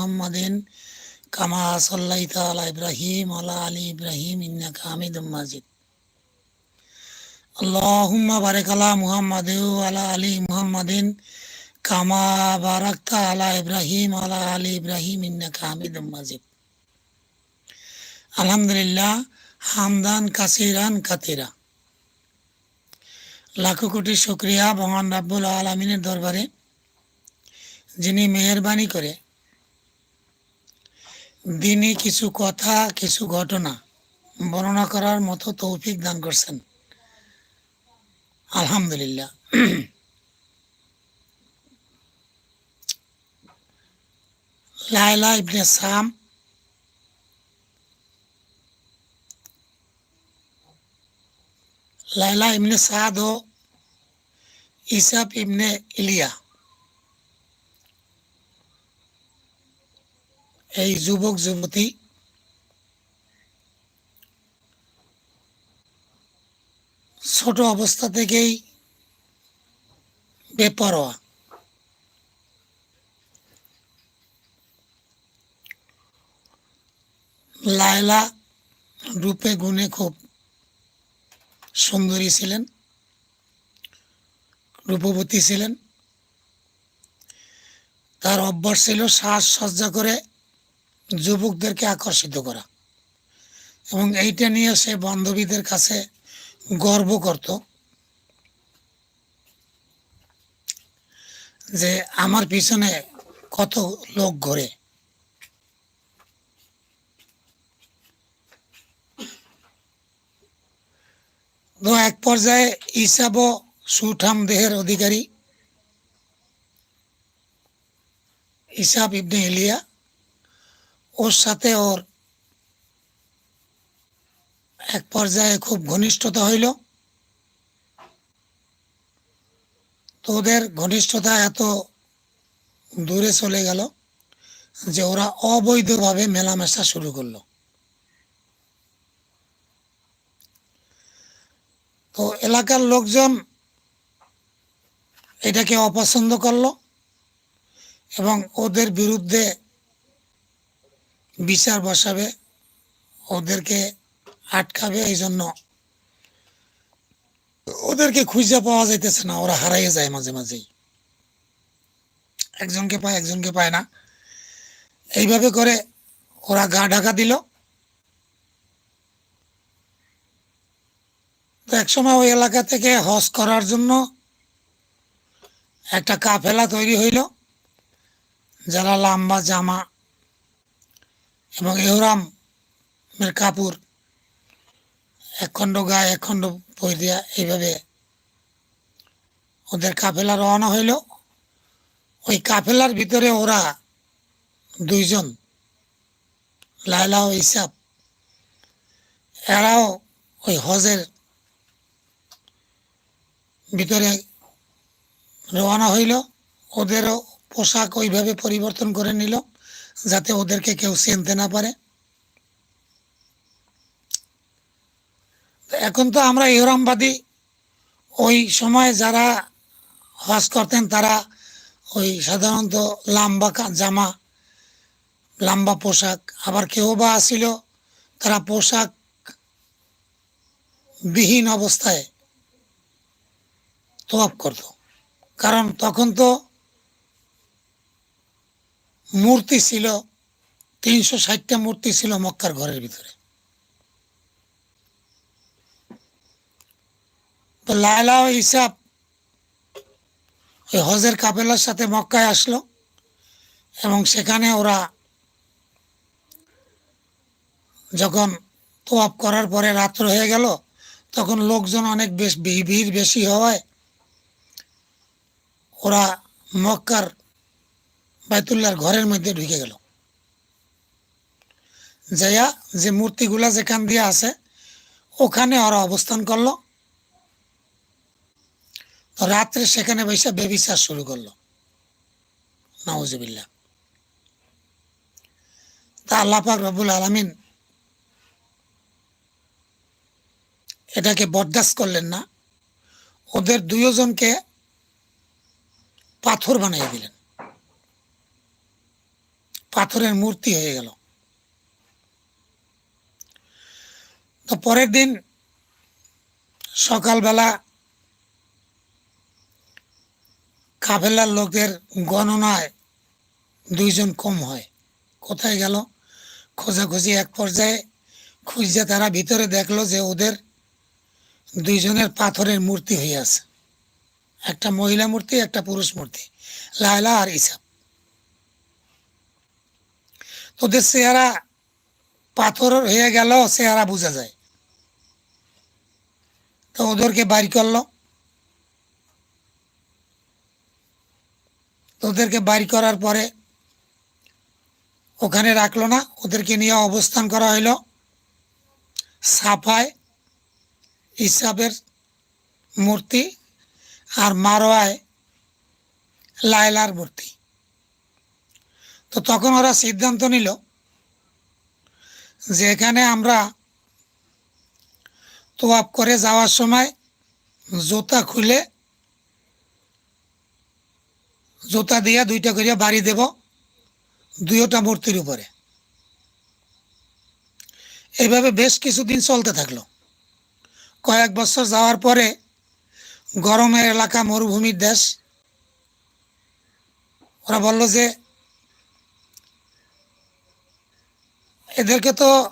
মুহাম্মাদিন কামা সাল্লাইতা আলা ইব্রাহিম আলা আলী ইব্রাহিম ইন্নাকা হামিদুম মাজিদ। আল্লাহুম্মা বারিক আলা মুহাম্মাদি আলা আলি মুহাম্মাদিন কামা বারাকতা আলা ইব্রাহিম আলা আলী ইব্রাহিম ইন্নাকা হামিদুম মাজিদ। আলহামদুলিল্লাহ, হামদান কাসিরান কাতিরা। লাখো কোটি শুক্রিয়া ভগবান রাব্বুল আলমিনের দরবারে, যিনি মেহরবানি করে দিনই কিছু কথা, কিছু ঘটনা বর্ণনা করার মতো তৌফিক দান করছেন। আলহামদুলিল্লাহ। লাইলা ইবনে সাম লাইলা ইবনে সাদ ও ইসাব ইবনে ইলিয়া এই যুবক, যুবতী। ছোট অবস্থা থেকেই বেপরোয়া। লায়লা রূপে গুণে খুব সুন্দরী ছিলেন, রূপবতী ছিলেন। তার অভ্যাস ছিল সাজসজ্জা করে যুবকদেরকে আকর্ষিত করা। এবং এইটা নিয়ে সে বান্ধবীদের কাছে গর্ব করত যে আমার পিছনে কত লোক ঘোরে। তো এক পর্যায়ে ইসাবও সুঠাম দেহের অধিকারী ইসাব ইবনে এলিয়া ওর সাথে ওর এক পর্যায়ে খুব ঘনিষ্ঠতা হইল। তো ওদের ঘনিষ্ঠতা এত দূরে চলে গেল যে ওরা অবৈধভাবে মেলামেশা শুরু করল। তো এলাকার লোকজন এটাকে অপছন্দ করল এবং ওদের বিরুদ্ধে বিচার বসাবে, ওদেরকে আটকাবে এই জন্য ওদেরকে খুঁজে পাওয়া যাইতেছে না, ওরা হারাইয়ে যায় মাঝে মাঝেই। একজনকে পায় একজনকে পায় না। এইভাবে করে ওরা গা ঢাকা দিল। তো একসময় ওই এলাকা থেকে হজ করার জন্য একটা কাফেলা তৈরি হইল, যারা লম্বা জামা এবং এহরামের কাপড় এক খণ্ড গায়ে এক খণ্ড বই দিয়া এইভাবে ওদের কাফেলা রওনা হইল। ওই কাফেলার ভিতরে ওরা দুইজন, লায়লা ও ইসাব। এরাও ওই হজের ভিতরে রওনা হইল। ওদেরও পোশাক ওইভাবে পরিবর্তন করে নিল। যাতে ওদেরকে কেউ চিনতে না পারে। এখন তো আমরা ইহরামবাদী, ওই সময় যারা হজ করতেন তারা ওই সাধারণত লাম্বা জামা, লাম্বা পোশাক, আবার কেউ বা আসিল, তারা পোশাক বিহীন অবস্থায় তোয়াপ করত। কারণ তখন তো মূর্তি ছিল, তিনশো ষাটটা মূর্তি ছিল মক্কার ঘরের ভিতরে। তো লায়লা ইসাব ওই হজের কাপেলার সাথে মক্কায় আসলো এবং সেখানে ওরা যখন তোয়াপ করার পরে রাত্র হয়ে গেল, তখন লোকজন অনেক বেশ ভিড় বেশি হওয়ায় ওরা মক্কার বাইতুল্লাহর ঘরের মধ্যে ঢুকে গেল। যাইয়া যে মূর্তিগুলা যেখান দিয়ে আছে, ওখানে ওরা অবস্থান করল। তো রাত্রে সেখানে বসে বেবিচার শুরু করল। নওয়াজবিল্লা তা আল্লাপাক রবুল আলমিন এটাকে বরদাস্ত করলেন না। ওদের দুজনকে পাথর বানিয়ে দিলেন। পাথরের মূর্তি হয়ে গেল। তো পরের দিন সকালবেলা কাফেলার লোকের গণনায় দুইজন কম হয়। কোথায় গেল? খোঁজাখুঁজি এক পর্যায়ে খুঁজে তারা ভিতরে দেখল যে ওদের দুইজনের পাথরের মূর্তি হয়ে আছে। একটা মহিলা মূর্তি, একটা পুরুষ মূর্তি। লায়লা আর ইসাব। তোদের চেহারা পাথর হয়ে গেল চেহারা বোঝা যায়। তো ওদেরকে বাড়ি করল। ওদেরকে বাড়ি করার পরে ওখানে রাখল না, ওদেরকে নিয়ে অবস্থান করা হইল সাফায় ইসাবের মূর্তি আর মারোয়ায় লায়লার মূর্তি। তো তখন ওরা সিদ্ধান্ত নিল যে এখানে আমরা তোয়াপ করে যাওয়ার সময় জুতা খুলে জুতা দিয়ে দুইটা করিয়া বাড়ি দেব দুইটা মূর্তির উপরে। এইভাবে বেশ কিছুদিন চলতে থাকল। কয়েক বছর যাওয়ার পরে গরমের এলাকা, মরুভূমির দেশ, ওরা বলল যে এদেরকে তো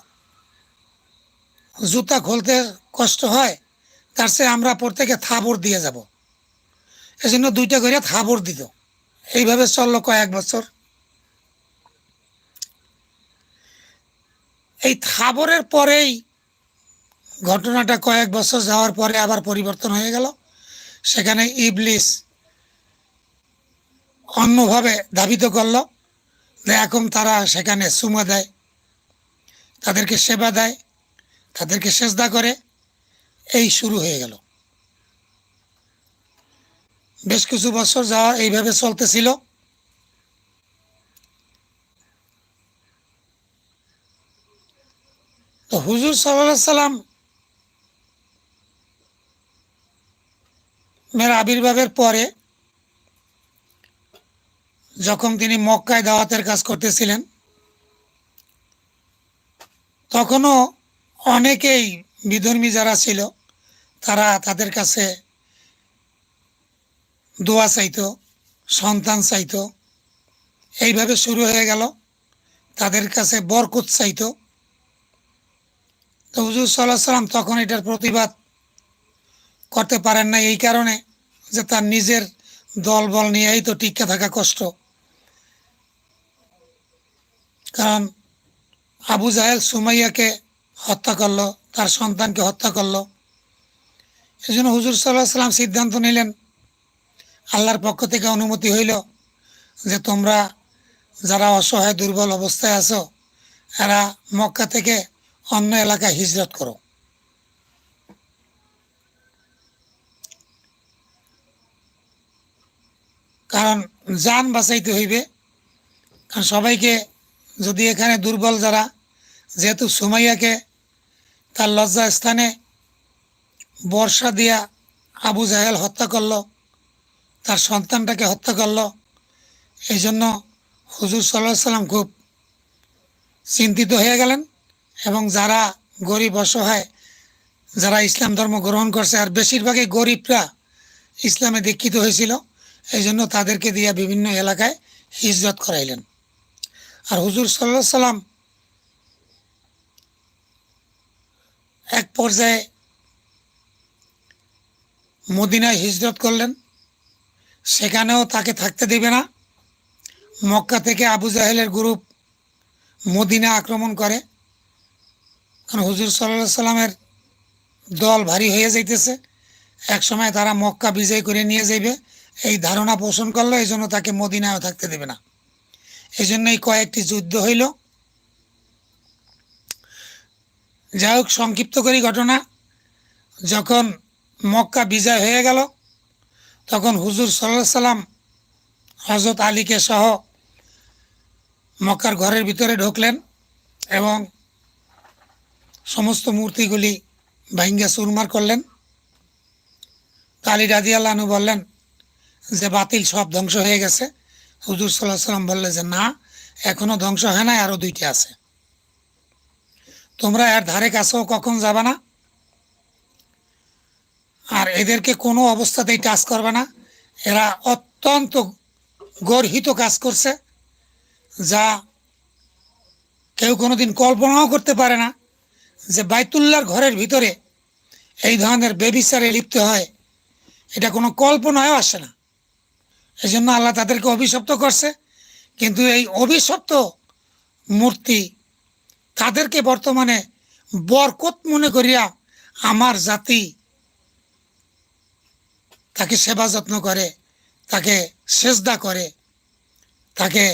জুতা খুলতে কষ্ট হয়, তার চেয়ে আমরা প্রত্যেকে থাবর দিয়ে যাব। এজন্য দুইটা করে থাবর দিত। এইভাবে চলল কয়েক বছর। এই থাবরের পরেই ঘটনাটা কয়েক বছর যাওয়ার পরে আবার পরিবর্তন হয়ে গেল। সেখানে ইবলিস অন্যভাবে ধাবিত করল। এখন তারা সেখানে সুমা দেয়। তাদেরকে সেবা দেয়, তাদেরকে সেজদা করে। এই শুরু হয়ে গেল। বেশ কিছু বছর যাওয়া এইভাবে চলতেছিল। তো হুজুর সাল্লাহ সাল্লাম মেয়ের আবির্ভাবের পরে যখন তিনি মক্কায় দাওয়াতের কাজ করতেছিলেন তখনও অনেকেই বিধর্মী যারা ছিল, তারা তাদের কাছে দোয়া চাইতো, সন্তান চাইতো। এইভাবে শুরু হয়ে গেল। তাদের কাছে বরকত চাইতো। তো হুজুর সাল্লাহ সাল্লাম তখন এটার প্রতিবাদ করতে পারেন না এই কারণে যে তার নিজের দল বল নিয়েই তো টিকে থাকা কষ্ট। কারণ আবু জাহেল সুমাইয়াকে হত্যা করল, তার সন্তানকে হত্যা করল। এই জন্য হুজুর সাল্লাহ সাল্লাম সিদ্ধান্ত নিলেন, আল্লাহর পক্ষ থেকে অনুমতি হইল যে তোমরা যারা অসহায় দুর্বল অবস্থায় আছো, এরা মক্কা থেকে অন্য এলাকায় হিজরত করো। কারণ যান বাঁচাইতে হইবে, কারণ সবাইকে যদি এখানে দুর্বল যারা যেহেতু সুমাইয়াকে তার লজ্জা স্থানে বর্ষা দিয়া আবু জাহেল হত্যা করল, তার সন্তানটাকে হত্যা করল, এই জন্য হুজুর সাল্লাহ সাল্লাম খুব চিন্তিত হয়ে গেলেন এবং যারা গরিব অসহায়, যারা ইসলাম ধর্ম গ্রহণ করছে, আর বেশিরভাগই গরিবরা ইসলামে দীক্ষিত হয়েছিল, এই জন্য তাদেরকে দিয়ে বিভিন্ন এলাকায় হিজরত করাইলেন। আর হুজুর সাল্লাহ সাল্লাম এক পর্যায়ে মদিনায় হিজরত করলেন। সেখানেও তাকে থাকতে দেবে না। মক্কা থেকে আবু জাহেলের গ্রুপ মদিনা আক্রমণ করে। কারণ হুজুর সাল্লাহ সাল্লামের দল ভারী হয়ে যাইতেছে। এক সময় তারা মক্কা বিজয় করে নিয়ে যাইবে। এই ধারণা পোষণ করল এই জন্য তাকে মদিনায়ও থাকতে দেবে না। এই জন্যই কয়েকটি যুদ্ধ হইল। যাই হোক সংক্ষিপ্ত করি ঘটনা। যখন মক্কা বিজয় হয়ে গেল, তখন হুজুর সাল্লাহ সাল্লাম হজরত আলীকে সহ মক্কার ঘরের ভিতরে ঢুকলেন এবং সমস্ত মূর্তিগুলি ভাঙ্গা চুরমার করলেন। কালী রাজি আল্লাহনু বললেন যে, বাতিল সব ধ্বংস হয়ে গেছে। হুজুর সাল্লাহ সাল্লাম বললেন যে, না, এখনও ধ্বংস হয় নাই, আরও দুইটা আছে। তোমরা এর ধারে কাছেও কখন যাবে না? আর এদেরকে কোনো অবস্থাতেই টাচ করবে না। এরা অত্যন্ত গর্হিত কাজ করছে, যা কেউ কোনোদিন কল্পনাও করতে পারে না যে বাইতুল্লার ঘরের ভিতরে এই ধরনের বেবিচারে লিপ্ত হয়। এটা কোনো কল্পনায়ও আসে না। এই জন্য আল্লাহ তাদেরকে অভিশপ্ত করছে। কিন্তু এই অভিশপ্ত মূর্তি তাদেরকে বর্তমানে বরকত মনে করিয়া আমার জাতি তাকে সেবা যত্ন করে, তাকে সেজদা করে, তাকে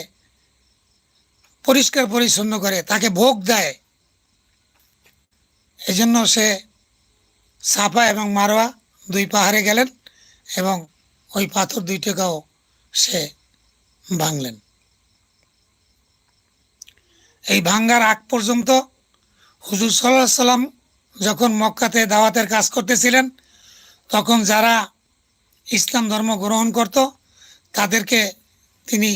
পরিষ্কার পরিচ্ছন্ন করে, তাকে ভোগ দেয়। এই জন্য সে সাফা এবং মারোয়া দুই পাহাড়ে গেলেন এবং ওই পাথর দুইটাকেও সে ভাঙলেন। এই ভাঙ্গার আগ পর্যন্ত হুজুর সাল্লাহ সাল্লাম যখন মক্কাতে দাওয়াতের কাজ করতেছিলেন, তখন যারা ইসলাম ধর্ম গ্রহণ করত, তাদেরকে তিনি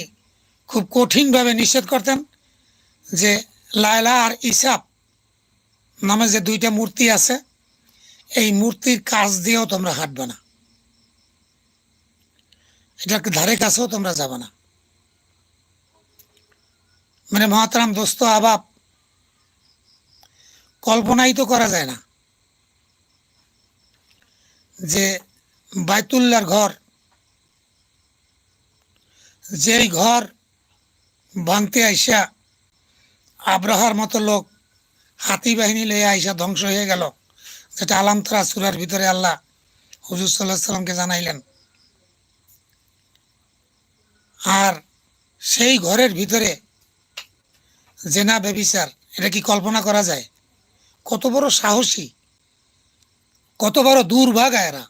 খুব কঠিনভাবে নিষেধ করতেন যে লায়লা আর ইসাব নামে যে দুইটা মূর্তি আছে, এই মূর্তির কাজ দিয়েও তোমরা হাঁটবে না। এটার ধারে কাছেও তোমরা যাবে না। মানে মহাতারাম দোস্ত, আবাব, কল্পনাই তো করা যায় না যে বাইতুল্লার ঘর, যেই ঘর ভাঙতে আইসা আব্রাহার মতো লোক হাতি বাহিনী লয়ে আইসা ধ্বংস হয়ে গেল, যেটা আলামতরা সুরার ভিতরে আল্লাহ হুজুর সাল্লাহ সাল্লামকে জানাইলেন। আর সেই ঘরের ভিতরে জেনা বেবিচার, এটা কি কল্পনা করা যায়? কত বড় সাহসী, কত বড় দুর্ভাগা এরা।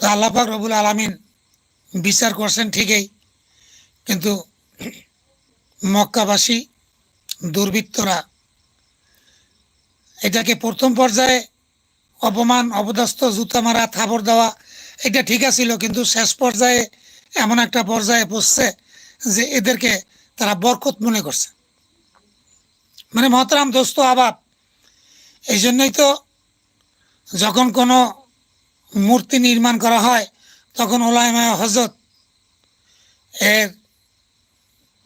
তো আল্লাপাক রবুল আলমিন বিচার করছেন ঠিকই, কিন্তু মক্কাবাসী, দুর্বৃত্তরা এটাকে প্রথম পর্যায়ে অপমান, অপদস্থ, জুতা মারা থাবর দেওয়া, এটা ঠিক আছিল, কিন্তু শেষ পর্যায়ে এমন একটা পর্যায়ে পড়ছে যে এদেরকে তারা বরকত মনে করছে। মানে মহতরাম দোস্ত, আবাব, এই জন্যই তো যখন কোনো মূর্তি নির্মাণ করা হয়, তখন ওলাইমায় হজরত এর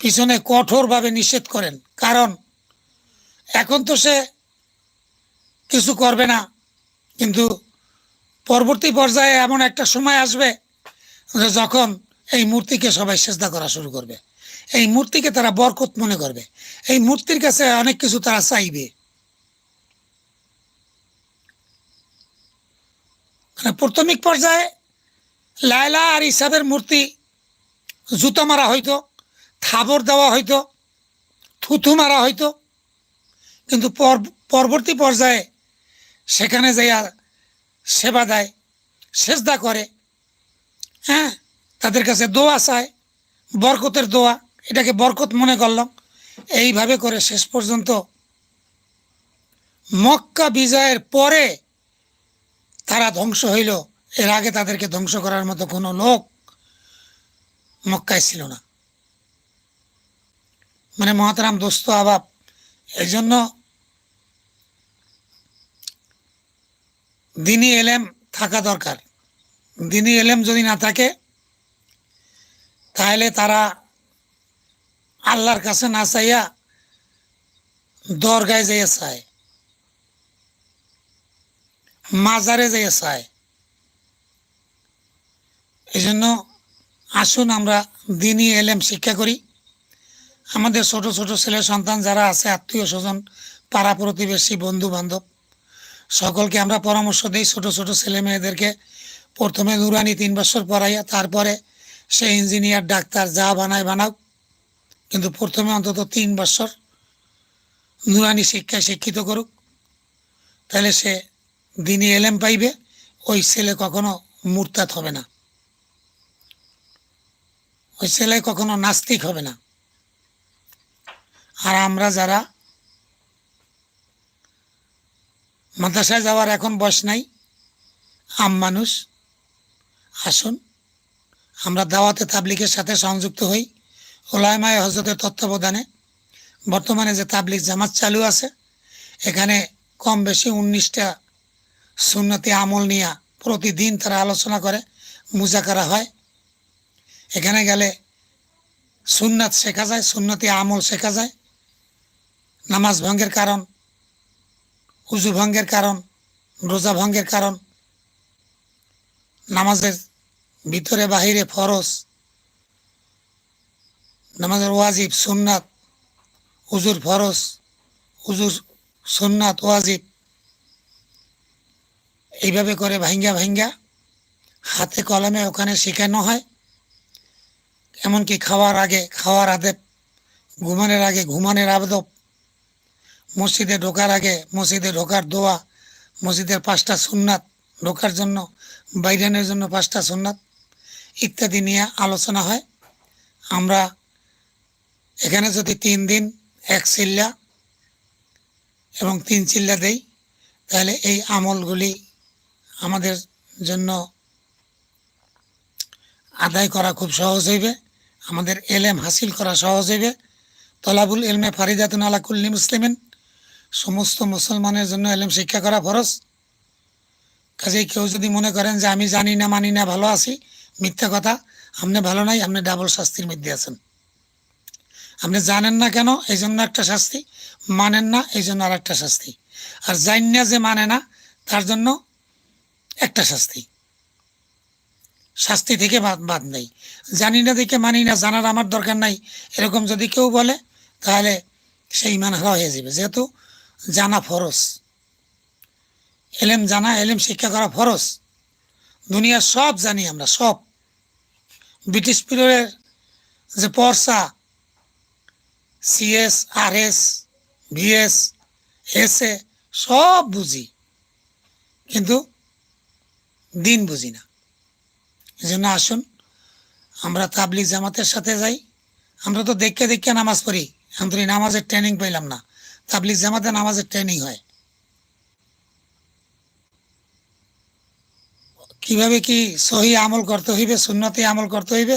পিছনে কঠোরভাবে নিষেধ করেন। কারণ এখন তো সে কিছু করবে না, কিন্তু পরবর্তী পর্যায়ে এমন একটা সময় আসবে যখন এই মূর্তিকে সবাই চেষ্টা করা শুরু করবে। এই মূর্তিকে তারা বরকত মনে করবে। এই মূর্তির কাছে অনেক কিছু তারা চাইবে। মানে প্রাথমিক পর্যায়ে লায়লা আর ইসাবের মূর্তি জুতো মারা হইতো, থাবর দেওয়া হইতো, থুথু মারা হইতো। কিন্তু পরবর্তী পর্যায়ে সেখানে যাইয়া সেবা দেয়, সেজদা করে। হ্যাঁ তাদের কাছে দোয়া চায়, বরকতের দোয়া। এটাকে বরকত মনে করলাম। এইভাবে করে শেষ পর্যন্ত মক্কা বিজয়ের পরে তারা ধ্বংস হইল। এর আগে তাদেরকে ধ্বংস করার মতো কোনো লোক মক্কায় ছিল না। মানে মহাতারাম দোস্ত আবাব, এই জন্য দিনই এলেম থাকা দরকার। দিনই এলেম যদি না থাকে, তাহলে তারা আল্লাহর কাছে না চাইয়া দরগায় যাইয়া চায়, মাজারে যাইয়া চায়। এই জন্য আসুন আমরা দিনই এলেম শিক্ষা করি। আমাদের ছোট ছোট ছেলে সন্তান যারা আছে, আত্মীয় স্বজন, পাড়া প্রতিবেশী বন্ধু বান্ধব সকলকে আমরা পরামর্শ দিই ছোট ছোট ছেলে মেয়েদেরকে প্রথমে নুরানি তিন বছর পড়াইয়া, তারপরে সে ইঞ্জিনিয়ার, ডাক্তার, যা বানায় বানাও কিন্তু প্রথমে অন্তত তিন বছর নুরানি শিক্ষায় শিক্ষিত করুক, তাহলে সে দিনই এলেম পাইবে, ওই ছেলে কখনো মূর্তাত হবে না। ওই ছেলে কখনো নাস্তিক হবে না। আর আমরা যারা মাদ্রাসায় যাওয়ার এখন বয়স নাই, আম মানুষ, আসুন, আমরা দাওয়াতে তাবলিকের সাথে সংযুক্ত হই। ওলায়মায় হজরতের তত্ত্বাবধানে বর্তমানে যে তাবলিক জামাত চালু আছে, এখানে কম বেশি উনিশটা সুন্নতি আমল নিয়ে প্রতিদিন তারা আলোচনা করে, মুজাকারা হয়। এখানে গেলে সুন্নাত শেখা যায়, সুন্নতি আমল শেখা যায়। নামাজ ভঙ্গের কারণ, উজু ভঙ্গের কারণ, রোজা ভঙ্গের কারণ, নামাজের ভিতরে বাহিরে ফরজ। নামাজের ওয়াজিব, সুন্নাত উজুর ফরজ উজুর সুন্নাত, ওয়াজিব। এইভাবে করে ভাঙ্গা ভাঙ্গা হাতে কলমে ওখানে শেখানো হয়। এমনকি খাওয়ার আগে, খাওয়ার আদেব, ঘুমানোর আগে, ঘুমানোর আবেদব, মসজিদে ঢোকার আগে, মসজিদে ঢোকার দোয়া, মসজিদের পাঁচটা সুন্নাত ঢোকার জন্য বাইরানের জন্য পাঁচটা সুন্নাত ইত্যাদি নিয়ে আলোচনা হয়। আমরা এখানে যদি তিন দিন এক চিল্লা এবং তিন চিল্লা দেই, তাহলে এই আমলগুলি আমাদের জন্য আদায় করা খুব সহজ হইবে, আমাদের এলেম হাসিল করা সহজ হইবে। তলাবুল এলমে ফারিদাতুন আলা কুল্লি মুসলিমিন, সমস্ত মুসলমানের জন্য এলেম শিক্ষা করা ফরজ। কাজেই কেউ যদি মনে করেন যে আমি জানি না, মানি না, ভালো আছি, মিথ্যা কথা, আপনি ভালো নাই, আপনি ডাবল শাস্তির মধ্যে আছেন। আপনি জানেন না কেন এই জন্য একটা শাস্তি, মানেন না এই জন্য আর একটা শাস্তি। আর জান না যে মানে না, তার জন্য একটা শাস্তি। শাস্তি থেকে বাদ নেই। জানি না দেখে মানি না, জানার আমার দরকার নাই। এরকম যদি কেউ বলে, তাহলে সেই ইমান হারা হয়ে যাবে। যেহেতু জানা ফরজ। এলেম জানা, এলেম শিক্ষা করা ফরজ। দুনিয়ার সব জানি আমরা, সব। ব্রিটিশ পিরিয়ডের যে পর্সা সিএস আর এস ভিএস এস এ সব বুঝি। কিন্তু দিন বুঝি না। এই জন্য আসুন, আমরা তাবলিগ জামাতের সাথে যাই। আমরা তো দেখে দেখে নামাজ পড়ি। এই নামাজের ট্রেনিং পাইলাম না। তাবলিগ জামাতে নামাজের ট্রেনিং হয়। কীভাবে কি সহি আমল করতে হইবে, সুন্নতি আমল করতে হইবে,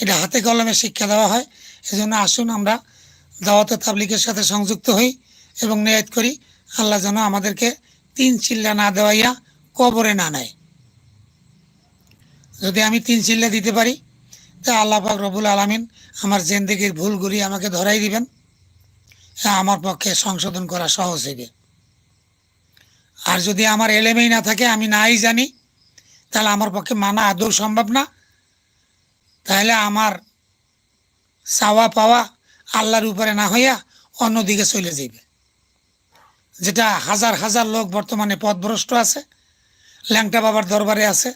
এটা হাতে কলমে শিক্ষা দেওয়া হয়। এজন্য আসুন আমরা দাওয়াতে তাবলিগের সাথে সংযুক্ত হই এবং নিয়ত করি, আল্লাহ যেন আমাদেরকে তিন চিল্লা না দেওয়াইয়া কবরে না নেয়। যদি আমি তিন চিল্লা দিতে পারি, তা আল্লাহ পাক রবুল আলমিন আমার জেন্দেগির ভুলগুলি আমাকে ধরাই দিবেন। হ্যাঁ আমার পক্ষে সংশোধন করা সহজ হইবে আর যদি আমার এলেমেই না থাকে, আমি নাই জানি, তাহলে আমার পক্ষে মানা আদৌ সম্ভব না। তাহলে আমার চাওয়া পাওয়া আল্লাহর উপরে না হইয়া অন্যদিকে চলে যাইবে। যেটা হাজার হাজার লোক বর্তমানে পথভ্রষ্ট আছে, ল্যাংটা বাবার দরবারে আছে,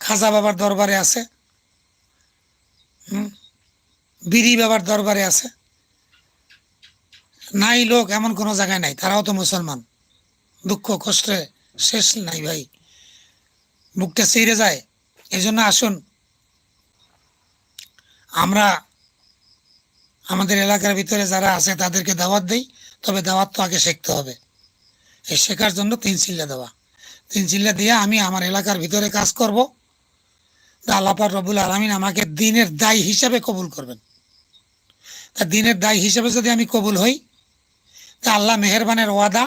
খাজা বাবার দরবারে আছে বিড়ি বাবার দরবারে আছে। নাই লোক এমন কোনো জায়গায় নাই, তারাও তো মুসলমান। দুঃখ, কষ্টে শেষ নাই ভাই। বুকটা ছিঁড়ে যায়। এই জন্য আসুন, আমরা আমাদের এলাকার ভিতরে যারা আছে, তাদেরকে দাওয়াত দেই, তবে দাওয়াত তো আগে শিখতে হবে। এই শেখার জন্য তিন চিল্লা দেওয়া। তিন চিল্লা দিয়ে আমি আমার এলাকার ভিতরে কাজ করব। আল্লাপার রবুল আলমিন আমাকে দিনের দায় হিসাবে কবুল করবেন। তা দিনের দায় হিসাবে যদি আমি কবুল হই, তা আল্লাহ মেহরবানের ওয়াদা,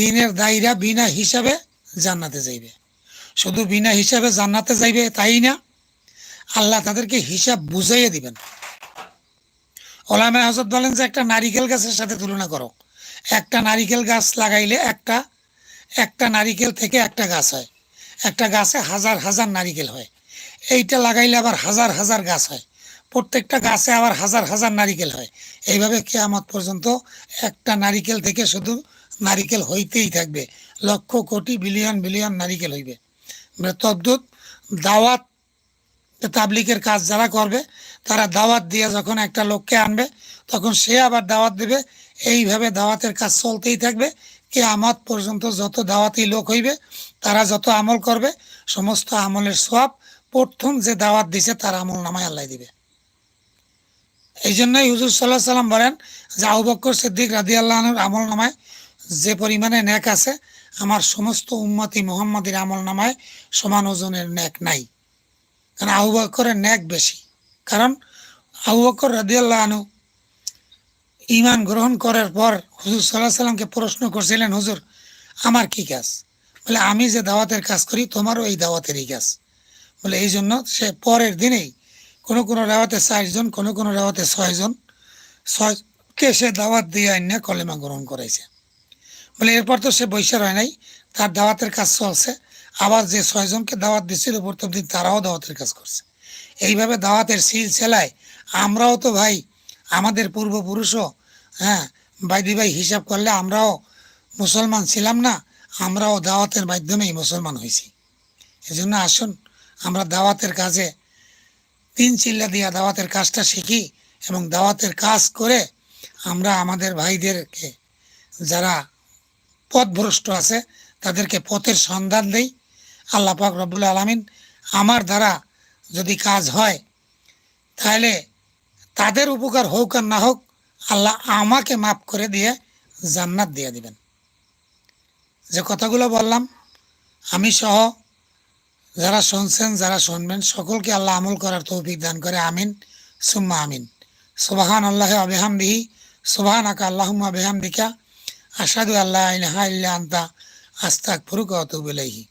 দিনের দায়ীরা বিনা হিসাবে জান্নাতে যাইবে। শুধু বিনা হিসাবে জান্নাতে যাইবে তাই না? আল্লাহ তাদেরকে হিসাব বুঝাইয়ে দিবেন। ওলামে হজরত বলেন যে একটা নারিকেল গাছের সাথে তুলনা করো। একটা নারিকেল গাছ লাগাইলে একটা একটা নারিকেল থেকে একটা গাছ হয়। একটা গাছে হাজার হাজার নারিকেল হয়। এইটা লাগাইলে আবার হাজার হাজার গাছ হয়। প্রত্যেকটা গাছে আবার হাজার হাজার নারিকেল হয়। এইভাবে কেয়ামত পর্যন্ত একটা নারিকেল থেকে শুধু নারিকেল হইতেই থাকবে। লক্ষ কোটি বিলিয়ন বিলিয়ন নারিকেল হইবে। তদ্দুত দাওয়াত তাবলিকের কাজ যারা করবে তারা দাওয়াত দিয়ে যখন একটা লোককে আনবে, তখন সে আবার দাওয়াত দেবে। এইভাবে দাওয়াতের কাজ চলতেই থাকবে। কে আমত পর্যন্ত যত দাওয়াতি লোক হইবে, তারা যত আমল করবে, সমস্ত আমলের সব প্রথম যে দাওয়াত দিছে, তার আমল নামায় আল্লাহ দিবে। এই জন্যই হুজুর সাল্লাহ সাল্লাম বলেন যে আবু বক্কর সিদ্দিক রাদি আল্লাহর আমল নামায় যে পরিমাণে ন্যাক আছে, আমার সমস্ত উম্মতি মোহাম্মদের আমল নামায় সমান ওজনের ন্যাক নাই। কারণ বক্করের ন্যাক বেশি। কারণ আবু বকর ইমান গ্রহণ করার পর হুজুর সাল্লাহ সাল্লামকে প্রশ্ন করছিলেন, হুজুর, আমার কি কাজ? বলে, আমি যে দাওয়াতের কাজ করি, তোমারও এই দাওয়াতেরই কাজ। বলে, এই জন্য সে পরের দিনেই কোনো কোনো রেওয়াতে চারজন, কোনো কোনো রেওয়াতে ছয়জন, ছয়কে সে দাওয়াত দিয়ে আইনা কলেমা গ্রহণ করাইছে। বলে, এরপর তো সে বৈশার হয় নাই, তার দাওয়াতের কাজ চলছে, আবার যে ছয়জনকে দাওয়াত দিচ্ছিল প্রথম দিন তারাও দাওয়াতের কাজ করছে। এইভাবে দাওয়াতের সিলসিলায় আমরাও তো ভাই আমাদের পূর্বপুরুষও হ্যাঁ বাইদি ভাই হিসাব করলে আমরাও মুসলমান ছিলাম না, আমরাও দাওয়াতের মাধ্যমেই মুসলমান হয়েছি। এজন্য আসুন, আমরা দাওয়াতের কাজে তিন চিল্লা দিয়া দাওয়াতের কাজটা শিখি এবং দাওয়াতের কাজ করে আমরা আমাদের ভাইদেরকে যারা পথভ্রষ্ট আছে, তাদেরকে পথের সন্ধান দেই। আল্লাহ পাক রব্বুল আলমিন আমার দ্বারা যদি কাজ হয়, তাহলে তাদের উপকার হোক আর না হোক, আল্লাহ আমাকে মাফ করে দিয়ে জান্নাত দিয়ে দিবেন। যে কথাগুলো বললাম, আমি সহ যারা শুনছেন, যারা শুনবেন, সকলকে আল্লাহ আমল করার তৌফিক দান করে, আমিন, সুম্মা আমিন। সুবাহান আল্লাহ আবেহামদিহি সুবাহান আকা আল্লাহুম্মা বেহামদিকা আসাদু আল্লাহ ইলাহা ইল্লা আন্তা আস্তাক ফুরুক অতুব ইলাইহি।